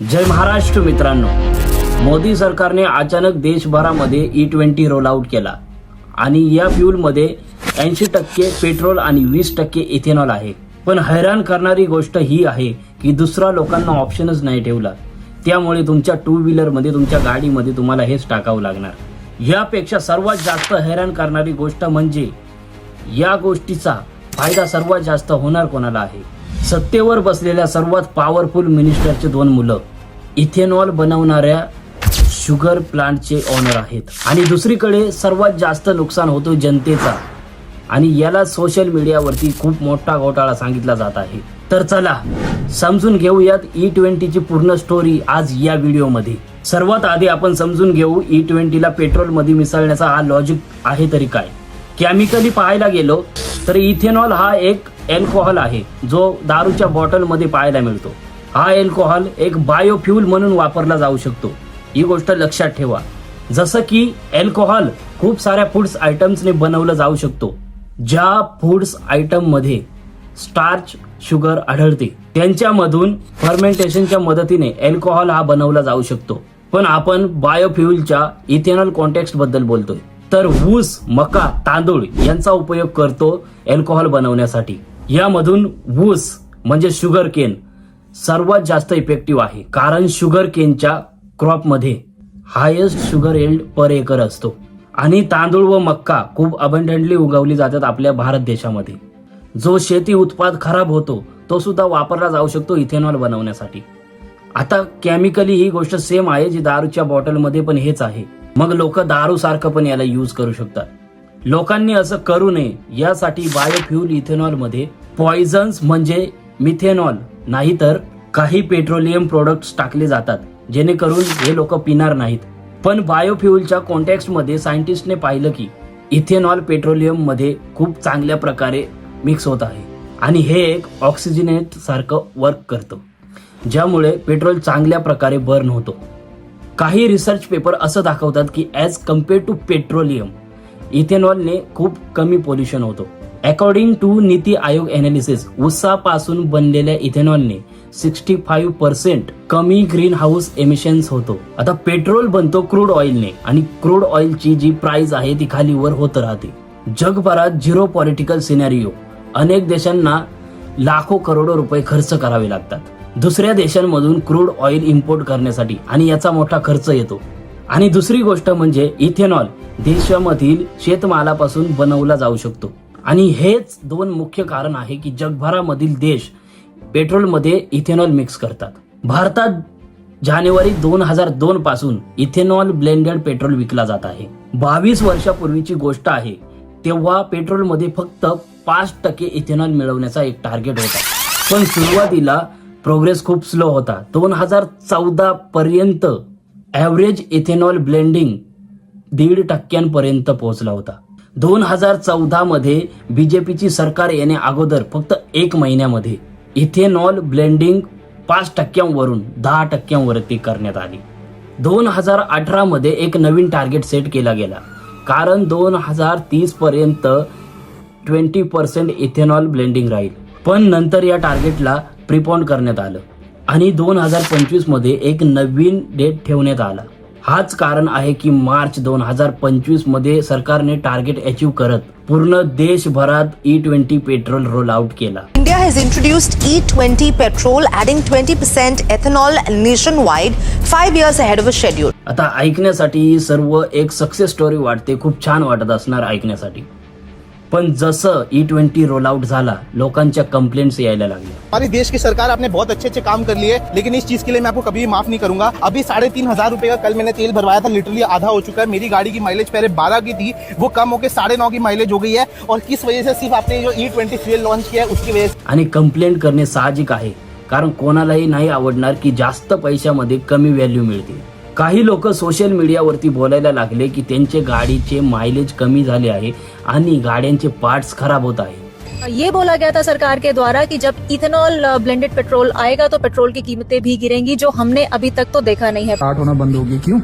जय महाराष्ट्र मित्रांनो. मोदी सरकारने अचानक देशभरामध्ये ई ट्वेंटी रोल आउट केला. आणि या फ्यूलमध्ये ऐंशी टक्के पेट्रोल आणि वीस टक्के इथेनॉल आहे. पण हैराण करणारी गोष्ट ही आहे की दुसरा लोकांना ऑप्शनच नाही ठेवला. त्यामुळे तुमच्या टू व्हीलरमध्ये तुमच्या गाडीमध्ये तुम्हाला हेच टाकावं लागणार. यापेक्षा सर्वात जास्त हैराण करणारी गोष्ट म्हणजे या गोष्टीचा फायदा सर्वात जास्त होणार कोणाला आहे? सत्तेवर बसलेल्या सर्वात पॉवरफुल मिनिस्टरचे दोन मुलं. इथेनॉल बनवणाऱ्या शुगर प्लांटचे ऑनर आहेत. आणि दुसरीकडे सर्वात जास्त नुकसान होतो जनतेचा. आणि याला सोशल मीडियावरती खूप मोठा घोटाळा सांगितला जात आहे. तर चला समजून घेऊयात e ई ट्वेंटीची पूर्ण स्टोरी आज या व्हिडिओमध्ये सर्वात आधी आपण समजून घेऊ e ई ट्वेंटीला पेट्रोलमध्ये मिसळण्याचा हा लॉजिक आहे तरी काय. केमिकली पाहायला गेलो तर इथेनॉल हा एक अल्कोहल आहे जो दारूच्या बॉटलमध्ये पाहायला मिळतो. हा अल्कोहल एक बायोफ्युल म्हणून वापरला जाऊ शकतो. ही गोष्ट लक्षात ठेवा. जसं की अल्कोहल खूप साऱ्या फूड्स आयटम्सने बनवलं जाऊ शकतो ज्या फूड्स आयटममध्ये स्टार्च शुगर आढळते. त्यांच्यामधून फर्मेंटेशनच्या मदतीने अल्कोहॉल हा बनवला जाऊ शकतो. पण आपण बायोफ्युलच्या इथेनॉल कॉन्टेक्स्टबद्दल बोलतोय. तर ऊस मका तांदूळ यांचा उपयोग करतो अल्कोहल बनवण्यासाठी. यामधून ऊस म्हणजे शुगर केन सर्वात जास्त इफेक्टिव्ह आहे. कारण शुगर केनच्या क्रॉपमध्ये highest sugar yield per acre असतो. आणि तांदूळ व मक्का खूप अबंडंटली उगवली जातात आपल्या भारत देशामध्ये. जो शेती उत्पाद खराब होतो तो सुद्धा वापरला जाऊ शकतो इथेनॉल बनवण्यासाठी. आता केमिकली ही गोष्ट सेम आहे जी दारूच्या बॉटलमध्ये पण हेच आहे. मग लोक दारू सारखं पण याला यूज करू शकतात. लोकांनी असं करू नये. यासाठी बायोफ्युल इथेनॉलमध्ये पॉइझन्स म्हणजे मिथेनॉल नाहीतर काही पेट्रोलियम प्रोडक्ट्स टाकले जातात जेणेकरून हे लोक पिणार नाहीत. पण बायोफ्युलच्या कॉन्टेक्स्टमध्ये सायंटिस्टने पाहिलं की इथेनॉल पेट्रोलियममध्ये खूप चांगल्या प्रकारे मिक्स होत आहे आणि हे एक ऑक्सिजनेट सारखं वर्क करतं ज्यामुळे पेट्रोल चांगल्या प्रकारे बर्न होतो. काही रिसर्च पेपर असं दाखवतात की ॲज कंपेअर टू पेट्रोलियम इथेनॉलने खूप कमी पोल्युशन होतो. According to NITI Aayog analysis उसापासून बनलेल्या इथेनॉलने सिक्स्टी फाईव्ह पर्सेंट कमी ग्रीन हाऊस एमिशन्स होतो. आता पेट्रोल बनतो क्रूड ऑइलने आणि क्रूड ऑइलची जी प्राइस आहे ती खाली वर होत राहते. जगभरात झिरो पॉलिटिकल सिनॅरिओ अनेक देशांना लाखो करोडो रुपये खर्च करावे लागतात. दुसऱ्या देशांमधून क्रूड ऑइल इम्पोर्ट करण्यासाठी आणि याचा मोठा खर्च येतो. आणि दुसरी गोष्ट म्हणजे इथेनॉल. देशामधील शेतमालापासून बनवला जाऊ शकतो. आणि हेच दोन मुख्य कारण आहे की जगभरामधील देश पेट्रोलमध्ये इथेनॉल मिक्स करतात. भारतात जानेवारी दोन हजार दोन पासून इथेनॉल ब्लेंडेड पेट्रोल विकला जात आहे. बावीस वर्षापूर्वीची गोष्ट आहे तेव्हा पेट्रोलमध्ये फक्त पाच टक्के इथेनॉल मिळवण्याचा एक टार्गेट होता. पण सुरुवातीला प्रोग्रेस खूप स्लो होता. दोन हजार चौदा पर्यंत ॲव्हरेज इथेनॉल ब्लेंडिंग दीड टक्क्यांपर्यंत पोहोचला होता. दोन हजार चौदा मध्ये बीजेपीची सरकार येणे अगोदर फक्त एक महिन्यामध्ये इथेनॉल ब्लेंडिंग पाच टक्क्यांवरून दहा टक्क्यांवरती करण्यात आली. दोन हजार अठरा मध्ये एक नवीन टार्गेट सेट केला गेला. कारण दोन हजार तीस पर्यंत ट्वेंटी पर्सेंट इथेनॉल ब्लेंडिंग राहील. पण नंतर या टार्गेटला प्रिपॉन करण्यात आलं. आणि दोन हजार पंचवीसमध्ये एक नवीन डेट ठेवण्यात आला. हाच कारण आहे की मार्च दोन हजार पंचवीसमध्ये सरकारने टार्गेट अचीव करत पूर्ण देशभरात E twenty petrol roll out केला. India has introduced E20 petrol, adding 20% ethanol nationwide, five years ahead of a schedule. आता ऐकण्यासाठी सर्व एक सक्सेस स्टोरी वाटते. खूप छान वाटत असणार ऐकण्यासाठी. पण जसं ई ट्वेंटी रोल आउट झाला लोकांच्या कंप्लेंट्स यायला लागल्या. हमारी देश की सरकार आपने बहुत अच्छे अच्छे काम कर लिए लेकिन इस चीज के लिए मैं आपको कभी भी माफ नहीं करूंगा। अभी साढ़े तीन हजार रुपए का कल मैंने तेल भरवाया था लिटरली आधा हो चुका है। मेरी गाड़ी की माइलेज पहले बारह की थी वो कम होकर साढ़े नौ की माइलेज हो गई है और किस वजह से सिर्फ आपने जो ई ट्वेंटी फ्यूल लॉन्च किया है उसकी वजह से? आणि कंप्लेंट करणे साहजिक आहे कारण कोणालाही नाही आवडणार की जास्त पैशामध्ये कमी व्हॅल्यू मिळते काही लोक सोशल मीडियावरती बोलायला लागले की त्यांचे गाडीचे मायलेज कमी झाले आहे आणि गाड्यांचे पार्ट्स खराब होत आहे. ये बोला गया था सरकार के द्वारा कि जब इथेनॉल ब्लेंडेड पेट्रोल आएगा तो पेट्रोल की कीमतें भी गिरेंगी जो हमने अभी तक तो देखा नहीं है। स्टार्ट होना बंद हो गई क्यों?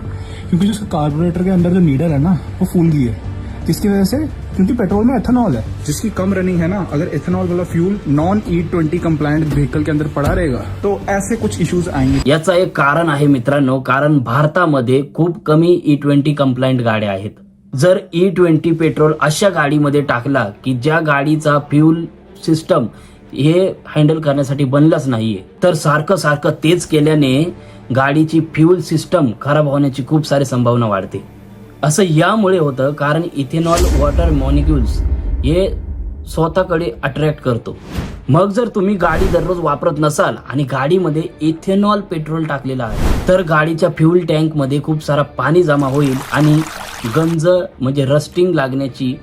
क्योंकि जो कार्बोरेटर के अंदर जो नीडल है ना वो फूल गई है। जिसकी वजह से? क्योंकि पेट्रोल में एथेनॉल है। जिसकी कम रनिंग है ना अगर एथेनॉल वाला fuel non E twenty compliant vehicle के अंदर पड़ा रहेगा तो ऐसे कुछ इश्यूज आएंगे। याचं एक कारण आहे मित्रांनो कारण भारतामध्ये खूप कमी ई ट्वेंटी कंप्लायंट गाड्या आहेत. जर ई ट्वेंटी पेट्रोल अशा गाडीमध्ये टाकला की ज्या गाडीचा फ्यूल सिस्टम हे हँडल करण्यासाठी बनलाच नाहीये तर सारखं सारखं तेच केल्याने गाडीची फ्यूल सिस्टम खराब होण्याची खूप सारी संभावना वाढते. असं यामुळे होतं कारण इथेनॉल वॉटर मॉलिक्युल्स हे स्वतःकडे अट्रॅक्ट करतो. मग जर तुम्ही गाडी दररोज वापरत नसाल आणि गाडीमध्ये इथेनॉल पेट्रोल टाकलेलं आहे तर गाडीच्या फ्यूल टँकमध्ये खूप सारा पाणी जमा होईल आणि गंज म्हणजे रस्टिंग लागण्याची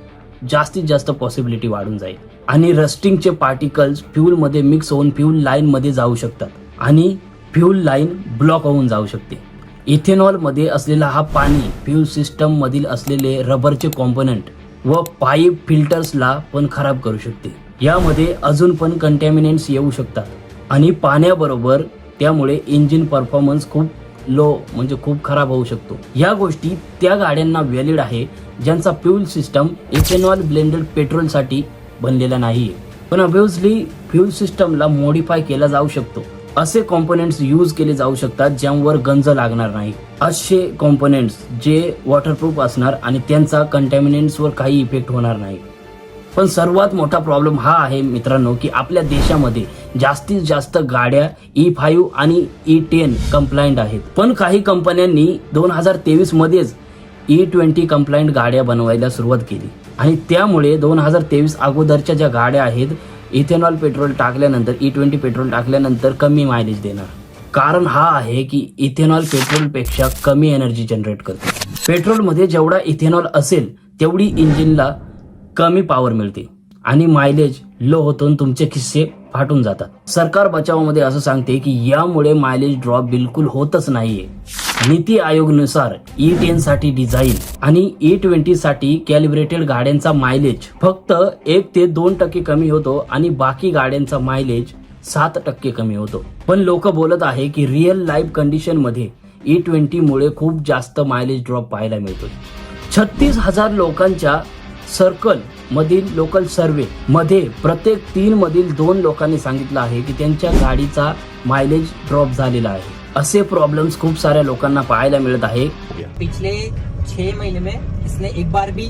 जास्तीत जास्त पॉसिबिलिटी वाढून जाईल. आणि रस्टिंगचे पार्टिकल्स फ्यूलमध्ये मिक्स होऊन फ्यूल लाईनमध्ये जाऊ शकतात आणि फ्यूल लाईन ब्लॉक होऊन जाऊ शकते. इथेनॉलमध्ये असलेला हा पाणी फ्यूल सिस्टममधील असलेले रबरचे कॉम्पोनंट व पाईप फिल्टर्सला पण खराब करू शकते. यामध्ये अजून पण कंटॅमिनेंट्स येऊ शकतात. आणि पाण्याबरोबर त्यामुळे इंजिन परफॉर्मन्स खूप लो म्हणजे खूप खराब होऊ शकतो. या गोष्टी त्या गाड्यांना व्हॅलिड आहे ज्यांचा फ्यूल सिस्टम इथेनॉल ब्लेंडेड पेट्रोलसाठी बनलेला नाही पण ऑब्विसली फ्यूल सिस्टमला मॉडीफाय केला जाऊ शकतो. असे कॉम्पोनेंट्स यूज केले जाऊ शकतात ज्यांवर गंज लागणार नाही. असे कॉम्पोनेंट्स जे वॉटरप्रूफ असणार आणि त्यांचा कंटॅमिनेंट्सवर काही इफेक्ट होणार नाही. पण सर्वात मोठा प्रॉब्लेम हा आहे मित्रांनो की आपल्या देशामध्ये जास्तीत जास्त गाड्या e ई फाईव्ह आणि ई टेन कंप्लायंट आहेत. पण काही कंपन्यांनी दोन हजार तेवीस मध्येच ई e ट्वेंटी कंप्लायंट गाड्या बनवायला सुरुवात केली. आणि त्यामुळे दोन हजार तेवीस अगोदरच्या ज्या गाड्या आहेत इथेनॉल पेट्रोल टाकल्यानंतर e ई ट्वेंटी पेट्रोल टाकल्यानंतर कमी मायलेज देणार. कारण हा आहे की इथेनॉल पेट्रोलपेक्षा कमी एनर्जी जनरेट करते. पेट्रोलमध्ये जेवढा इथेनॉल असेल तेवढी इंजिनला कमी पॉवर मिळते. आणि मायलेज लो होतून तुमचे खिस्से फाटून जातात. सरकार बचावामध्ये असं सांगते की यामुळे मायलेज ड्रॉप बिलकुल होतच नाहीये. नीती आयोगनुसार ई e टेन साठी डिझाईन आणि e ई ट्वेंटी साठी कॅलिब्रेटेड गाड्यांचा मायलेज फक्त एक ते दोन टक्के कमी होतो आणि बाकी गाड्यांचा मायलेज सात टक्के कमी होतो. पण लोक बोलत आहे की रिअल लाईफ कंडिशनमध्ये e ई ट्वेंटी मुळे खूप जास्त मायलेज ड्रॉप पाहायला मिळतो छत्तीस हजार लोकांच्या सर्कल मधील लोकल सर्वे मध्ये प्रत्येक तीन मधील दोन लोकांनी सांगितलं आहे की त्यांच्या गाडीचा मायलेज ड्रॉप झालेला आहे. असे प्रॉब्लेम्स खूप साऱ्या लोकांना पाहायला मिळत आहे. पिछले छह महीने में इसने एक बार भी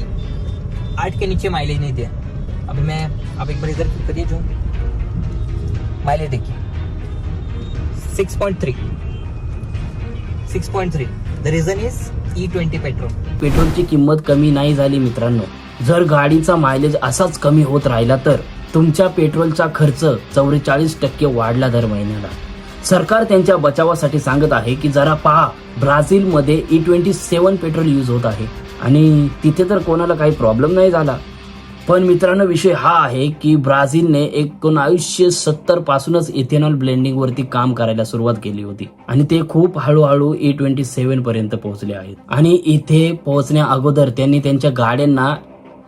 आठ के नीचे माइलेज नहीं दिया। अभी मैं आप एक बार इधर करिए जो माइलेज देखिए। Six point three six point three the reason is E twenty petrol पेट्रोलची किंमत कमी नाही झाली मित्रांनो. जर गाडीचा मायलेज असाच कमी होत राहिला तर तुमच्या पेट्रोलचा खर्च चौवेचाळीस टक्के वाढला दर महिन्याला. सरकार त्यांच्या बचावासाठी सांगत आहे की जरा पहा ब्राझील मध्ये E e twenty seven petrol use होत आहे आणि तिथे तर कोणाला काही प्रॉब्लेम नाही झाला. पण मित्रांनो विषय हा आहे की ब्राझीलने एकोणावीसशे सत्तर पासूनच इथेनॉल ब्लेंडिंग वरती काम करायला सुरुवात केली होती आणि ते खूप हळूहळू ई ट्वेंटी सेव्हन पर्यंत पोहोचले आहेत. आणि इथे पोहोचण्या अगोदर त्यांनी त्यांच्या गाड्यांना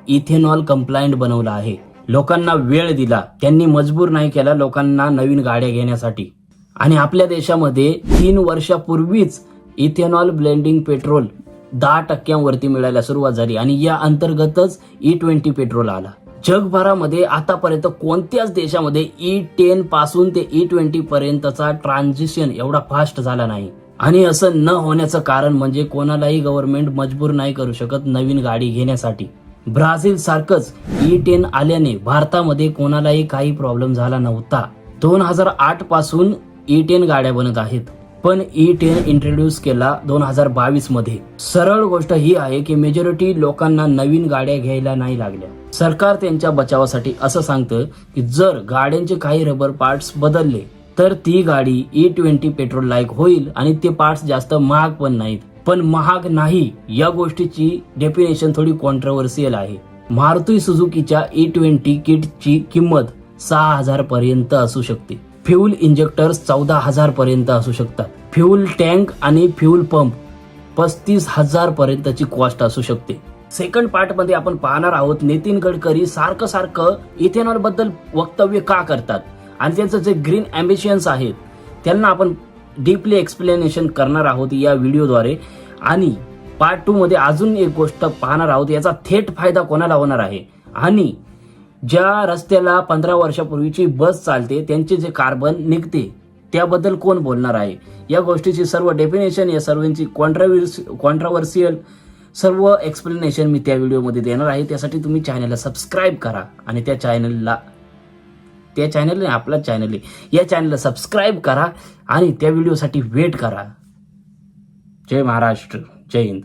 इथेनॉल कंप्लायंट बनवलं आहे. लोकांना वेळ दिला. त्यांनी मजबूर नाही केला लोकांना नवीन गाड्या घेण्यासाठी. आणि आपल्या देशामध्ये तीन वर्षापूर्वीच इथेनॉल ब्लेंडिंग पेट्रोल दहा टक्क्यांवरती मिळायला सुरुवात झाली आणि या अंतर्गतच e ई ट्वेंटी पेट्रोल आला. जगभरामध्ये आतापर्यंत कोणत्याच देशामध्ये e ई टेन पासून ते e ई ट्वेंटी पर्यंतचा ट्रान्झिशन एवढा फास्ट झाला नाही. आणि असं न होण्याचं कारण म्हणजे कोणालाही गव्हर्नमेंट मजबूर नाही करू शकत नवीन गाडी घेण्यासाठी. ब्राझील सारखंच ई टेन आल्याने भारतामध्ये कोणालाही काही प्रॉब्लेम झाला नव्हता. दोन हजार आठपासून ई टेन गाड्या बनत आहेत. पण ई टेन इंट्रोड्यूस केला दोन हजार बावीसमध्ये. सरळ गोष्ट ही आहे की मेजॉरिटी लोकांना नवीन गाड्या घ्यायला नाही लागल्या. सरकार त्यांच्या बचावासाठी असं सांगतं की जर गाड्यांचे काही रबर पार्ट्स बदलले तर ती गाडी ई ट्वेंटी पेट्रोल लायक होईल आणि ते पार्ट्स जास्त महाग पण नाहीत. पण महाग नाही या गोष्टीची डेफिनेशन थोडी कॉन्ट्रवर्सियल आहे. मारुती सुझुकीच्या ई ट्वेंटी किटची किंमत सहा हजार पर्यंत असू शकते. फ्यूल इंजेक्टर्स चौदा हजार पर्यंत असू शकतात. फ्यूल टँक आणि फ्यूल पंप पस्तीस हजार पर्यंतची कॉस्ट असू शकते. सेकंड पार्टमध्ये आपण पाहणार आहोत नितीन गडकरी सारखं सारखं इथेनॉलबद्दल वक्तव्य का करतात? आणि त्यांचं जे ग्रीन अम्बिशन्स आहेत त्यांना आपण डीपली एक्सप्लेनेशन करणार आहोत या व्हिडिओद्वारे. आणि पार्ट टू मध्ये अजून एक गोष्ट पाहणार आहोत याचा थेट फायदा कोणाला होणार आहे? आणि ज्या रस्त्याला पंधरा वर्षापूर्वीची बस चालते त्यांचे जे कार्बन निघते त्याबद्दल कोण बोलणार आहे? या गोष्टीची सर्व डेफिनेशन या सर्वांची कॉन्ट्रावर्स कॉन्ट्रावर्सियल सर्व एक्सप्लेनेशन मी त्या व्हिडिओमध्ये देणार आहे. त्यासाठी तुम्ही चॅनलला सबस्क्राईब करा आणि त्या चॅनलला त्या चॅनलने आपला चॅनल आहे. या चॅनलला सबस्क्राईब करा आणि त्या व्हिडिओसाठी वेट करा. जय महाराष्ट्र. जय हिंद.